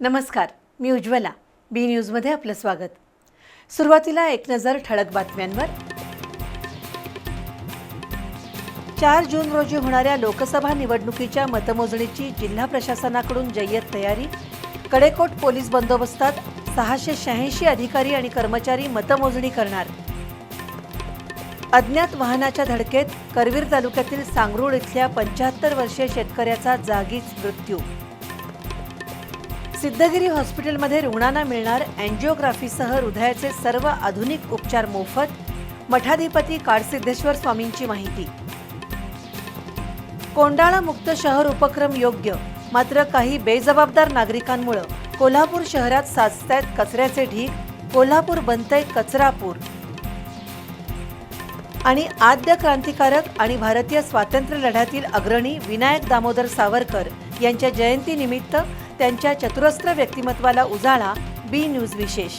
नमस्कार मी उज्ज्वला. बी न्यूजमध्ये आपलं स्वागत. सुरुवातीला एक नजर ठळक बातम्यांवर. चार जून रोजी होणाऱ्या लोकसभा निवडणुकीच्या मतमोजणीची जिल्हा प्रशासनाकडून जय्यत तयारी. कडेकोट पोलीस बंदोबस्तात सहाशे शहाऐंशी अधिकारी आणि कर्मचारी मतमोजणी करणार. अज्ञात वाहनाच्या धडकेत करवीर तालुक्यातील सांगरूळ इथल्या पंच्याहत्तर वर्षीय शेतकऱ्याचा जागीच मृत्यू. सिद्धगिरी हॉस्पिटलमध्ये रुग्णांना मिळणार अँजिओग्राफीसह हृदयाचे सर्व आधुनिक उपचार मोफत. मठाधिपती काडसिद्धेश्वर स्वामींची माहिती. कोंडाळा मुक्त शहर उपक्रम योग्य मात्र काही बेजबाबदार नागरिकांमुळे. कोल्हापूर शहरात साचतायत कचऱ्याचे ढीग कोल्हापूर बनतंय कचरापूर. आणि आद्य क्रांतिकारक आणि भारतीय स्वातंत्र्य लढ्यातील अग्रणी विनायक दामोदर सावरकर यांच्या जयंतीनिमित्त त्यांच्या चतुरस्त्र व्यक्तिमत्वाला उजाळा बी न्यूज विशेष.